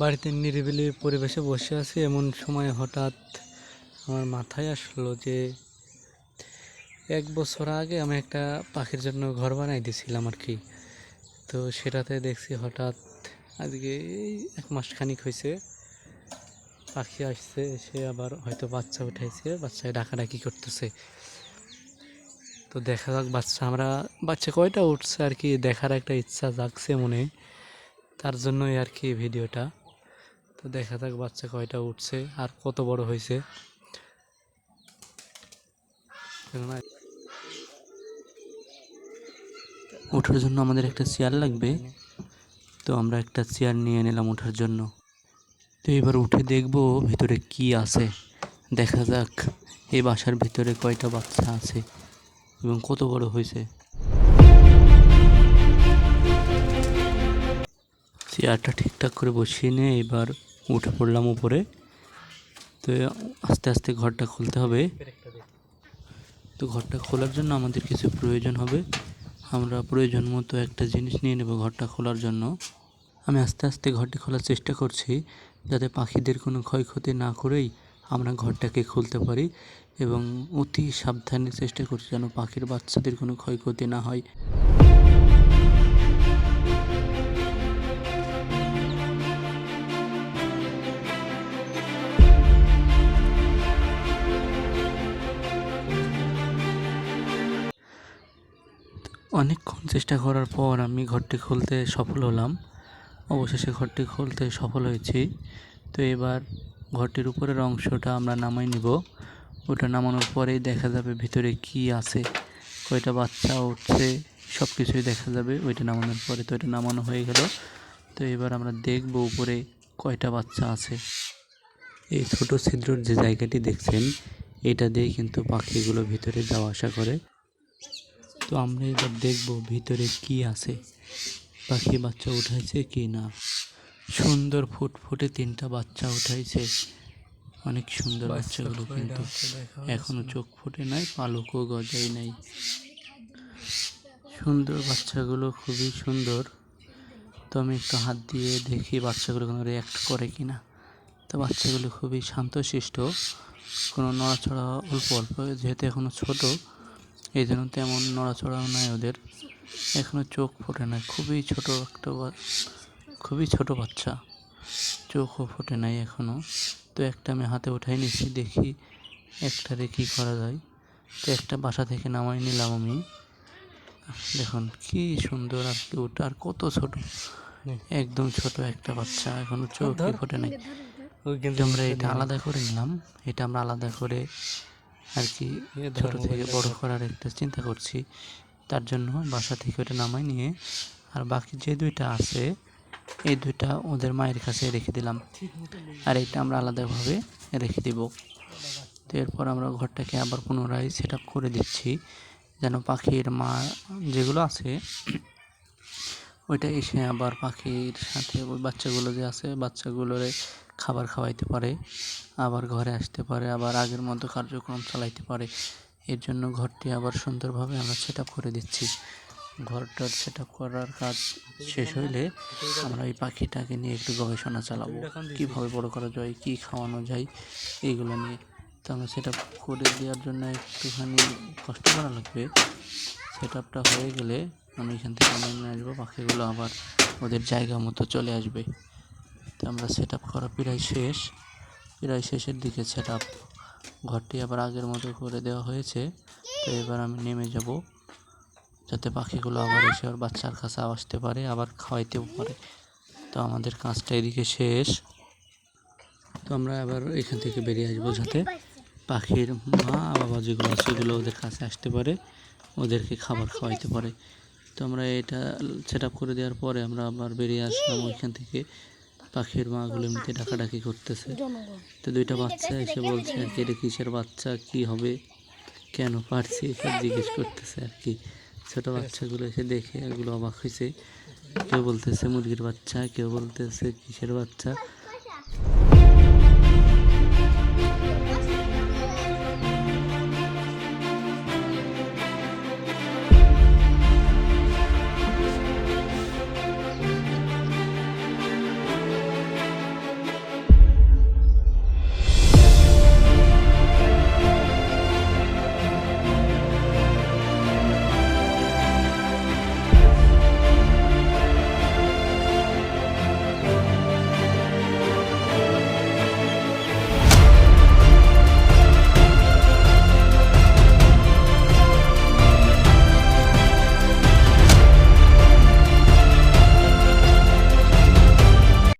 বাড়িতে নিরিবিলি পরিবেশে বসে আছি। এমন সময় হঠাৎ আমার মাথায় আসলো যে, এক বছর আগে আমি একটা পাখির জন্য ঘর বানাই দিয়েছিলাম আর কি। তো সেটাতে দেখছি হঠাৎ আজকে এক মাস খানিক হয়েছে, পাখি আসছে, এসে আবার হয়তো বাচ্চা উঠাইছে, বাচ্চায় ডাকাডাকি করতেছে। তো দেখা যাক, বাচ্চা আমরা, বাচ্চা কয়টা উঠছে আর কি, দেখার একটা ইচ্ছা জাগছে মনে। তার জন্যই আর কি ভিডিওটা। তো দেখা যাক বাচ্চা কয়টা উঠছে আর কত বড় হয়েছে। ওঠার জন্য আমাদের একটা চেয়ার লাগবে। তো আমরা একটা চেয়ার নিয়ে নিলাম ওঠার জন্য। তো এবার উঠে দেখব ভিতরে কি আছে। দেখা যাক এই বাসার ভিতরে কয়টা বাচ্চা আছে এবং কত বড় হয়েছে। চেয়ারটা ঠিকঠাক করে বসিয়ে নিয়ে এবার উঠে পড়লাম উপরে। তো আস্তে আস্তে ঘরটা খুলতে হবে। তো ঘরটা খোলার জন্য আমাদের কিছু প্রয়োজন হবে। আমরা প্রয়োজন মতো একটা জিনিস নিয়ে নেব ঘরটা খোলার জন্য। আমি আস্তে আস্তে ঘরটি খোলার চেষ্টা করছি যাতে পাখিদের কোনো ক্ষয়ক্ষতি না করেই আমরা ঘরটাকে খুলতে পারি এবং অতি সাবধানে চেষ্টা করছি যেন পাখির বাচ্চাদের কোনো ক্ষয়ক্ষতি না হয়। অনেকক্ষণ চেষ্টা করার পর আমি ঘরটি খুলতে সফল হলাম। অবশেষে ঘরটি খুলতে সফল হয়েছি। তো এবার ঘরটির উপরের অংশটা আমরা নামাই নিব। ওটা নামানোর পরেই দেখা যাবে ভিতরে কি আছে। কয়টা বাচ্চা উঠছে সব কিছুই দেখা যাবে ওইটা নামানোর পরে। তো এটা নামানো হয়ে গেল। তো এবার আমরা দেখব উপরে কয়টা বাচ্চা আছে। এই ছোট ছিদ্রর যে জায়গাটি দেখছেন, এটা দিয়ে কিন্তু পাখিগুলো ভিতরে যাওয়া আসা করে। তো আমরা এবার দেখব ভিতরে কি আছে। পাখি বাচ্চা উঠাইছে কি না। সুন্দর ফুটফুটে তিনটা বাচ্চা উঠাইছে। অনেক সুন্দর বাচ্চাগুলো কিন্তু এখনও চোখ ফুটে নাই পালকও গজাই নাই। সুন্দর বাচ্চাগুলো খুবই সুন্দর। তো আমি একটু হাত দিয়ে দেখি বাচ্চাগুলো কোনো রিয়াক্ট করে কি না তো বাচ্চাগুলো খুবই শান্তশিষ্ট কোনো নড়াচড়া অল্প অল্প যেহেতু এখনও ছোটো। এই জন্য তেমন নড়াচড়াও নাই ওদের। এখনও চোখ ফোটে না খুবই ছোট একটা খুবই ছোট বাচ্চা। চোখও ফোটে নাই এখনও তো একটা আমি হাতে উঠাই নিছি দেখি একটারে কী করা যায়। তো একটা বাসা থেকে নামাই নিলাম আমি। দেখুন কি সুন্দর আর কিউট আর কত ছোট। একদম ছোট একটা বাচ্চা। এখনও চোখই ফোটে নাই। কিন্তু আমরা এটা আলাদা করে নিলাম। এটা আমরা আলাদা করে আর কি ছোটো থেকে বড় করার একটা চিন্তা করছি। তার জন্য বাসা থেকে ওটা নামাই নিয়ে আর বাকি যে দুইটা আছে এই দুইটা ওদের মায়ের কাছে রেখে দিলাম। আর এটা আমরা আলাদাভাবে রেখে দিব। তো এরপর আমরা ঘরটাকে আবার পুনরায় সেট করে দিচ্ছি যেন পাখির মা যেগুলো আছে ওইটা এসে আবার পাখির সাথে ওই বাচ্চাগুলো যে আছে বাচ্চাগুলোরে খাবার খাওয়াইতে পারে, আবার ঘরে আসতে পারে, আবার আগের মতো কার্যক্রম চালাইতে পারে। এর জন্য ঘরটি আবার সুন্দরভাবে আমরা সেট করে দিচ্ছি। ঘরটার সেট করার কাজ শেষ হইলে আমরা এই পাখিটাকে নিয়ে একটু গবেষণা চালাবো। কীভাবে বড় করা যায়, কী খাওয়ানো যায় এইগুলো নিয়ে। তো আমরা সেট করে দেওয়ার জন্য একটুখানি কষ্ট করা লাগবে। সেট হয়ে গেলে আমি এখান থেকে নিয়ে আসব, পাখিগুলো আবার ওদের জায়গা মতো চলে আসবে। আমরা সেট আপ করা প্রায় শেষ। প্রায় শেষের দিকে সেট আপ ঘরটি আবার আগের মতো করে দেওয়া হয়েছে। তো এবার আমি নেমে যাব, যাতে পাখিগুলো আবার এসে ওর বাচ্চার কাছে আসতে পারে, আবার খাওয়াইতেও পারে। তো আমাদের কাজটা এদিকে শেষ। তো আমরা আবার এখান থেকে বেরিয়ে আসব যাতে পাখির মা, বাবা যেগুলো আছে সেগুলো ওদের কাছে আসতে পারে, ওদেরকে খাবার খাওয়াইতে পারে। তো আমরা এটা সেট করে দেওয়ার পরে আমরা আবার বেরিয়ে আসলাম ওইখান থেকে। পাখির মাগুলো এমনিতে ডাকাডাকি করতেছে। তো দুইটা বাচ্চা এসে বলছে আর কি এটা কিসের বাচ্চা? কি হবে? কেন পারছি? সব জিজ্ঞেস করতেছে আর কি। ছোটো বাচ্চাগুলো এসে দেখে এগুলো অবাক হয়েছে কেউ বলতেছে মুরগির বাচ্চা? কেউ বলতেছে কিসের বাচ্চা?